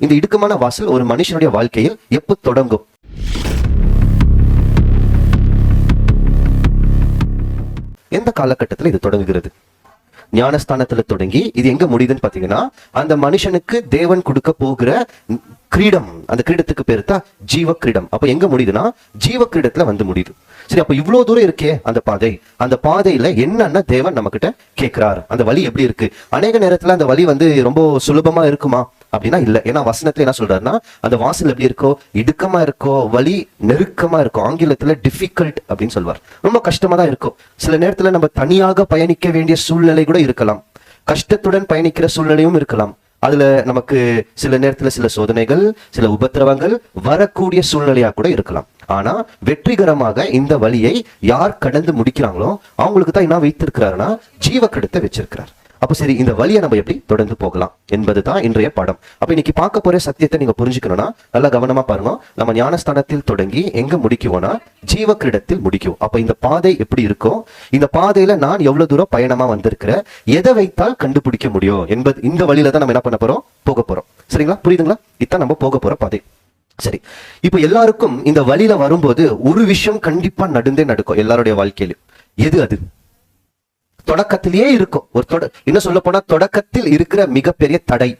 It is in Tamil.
இந்த இடுக்கமான வாசல் ஒரு மனுஷனுடைய வாழ்க்கையில் எப்போ தொடங்கும்? எந்த காலகட்டத்தில் இது தொடங்குகிறது? ஞானஸ்தானத்துல தொடங்கி இது எங்க முடியுதுன்னு பாத்தீங்கன்னா அந்த மனுஷனுக்கு தேவன் கொடுக்க போகிற கிரீடம் அந்த கிரீடத்துக்கு பேரு தான் ஜீவ கிரீடம் அப்ப எங்க முடியுதுன்னா ஜீவ கிரீடத்துல வந்து முடியுது. சரி அப்ப இவ்வளவு தூரம் இருக்கே அந்த பாதை. அந்த பாதையில என்னன்னா தேவன் நம்ம கிட்ட கேட்கிறார் அந்த வழி எப்படி இருக்கு? அநேக நேரத்துல அந்த வழி வந்து ரொம்ப சுலபமா இருக்குமா? அப்படின்னா இல்ல. ஏன்னா வசனத்துல என்ன சொல்றாருன்னா அந்த வாசல் எப்படி இருக்கோ இடுக்கமா இருக்கோ வழி நெருக்கமா இருக்கும் ஆங்கிலத்துல டிஃபிகல்ட் அப்படின்னு சொல்வார். ரொம்ப கஷ்டமா தான் இருக்கும். சில நேரத்துல நம்ம தனியாக பயணிக்க வேண்டிய சூழ்நிலை கூட இருக்கலாம். கஷ்டத்துடன் பயணிக்கிற சூழ்நிலையும் இருக்கலாம். அதுல நமக்கு சில நேரத்துல சில சோதனைகள் சில உபத்திரவங்கள் வரக்கூடிய சூழ்நிலையா கூட இருக்கலாம். ஆனா வெற்றிகரமாக இந்த வழியை யார் கடந்து முடிக்கிறாங்களோ அவங்களுக்கு தான் என்ன வைத்திருக்கிறாருன்னா ஜீவக்கெடுத்தை வச்சிருக்கிறார். அப்போ சரி இந்த வழியை நம்ம எப்படி தொடர்ந்து போகலாம் என்பது தான் இன்றைய பாடம். அப்போ இன்னைக்கு பார்க்க போற சத்தியத்தை நீங்க புரிஞ்சுக்கணும்னா நல்லா கவனமா பாருங்க. நம்ம ஞானஸ்தானத்தில் தொடங்கி எங்க முடிக்குவோம்னா ஜீவ கிரீடத்தில் முடிக்கும். அப்போ இந்த பாதை எப்படி இருக்கும் இந்த பாதையில நான் எவ்வளவு தூரம் பயணமா வந்திருக்கிறேன் எதை வைத்தால் கண்டுபிடிக்க முடியும் என்பது இந்த வழியில தான் நம்ம என்ன பண்ண போறோம்? போக போறோம். சரிங்களா? புரியுதுங்களா? இதுதான் நம்ம போக போற பாதை. சரி. இப்போ எல்லாருக்கும் இந்த வழியில வரும்போது ஒரு விஷயம் கண்டிப்பா நடந்தே நடக்கும் எல்லாருடைய வாழ்க்கையிலும். எது அது? தொடக்கத்திலேயே இருக்கும். ஒரு தொட இன்னும் சொல்ல போனா தொடக்கத்தில் இருக்கிற மிகப்பெரிய தடை.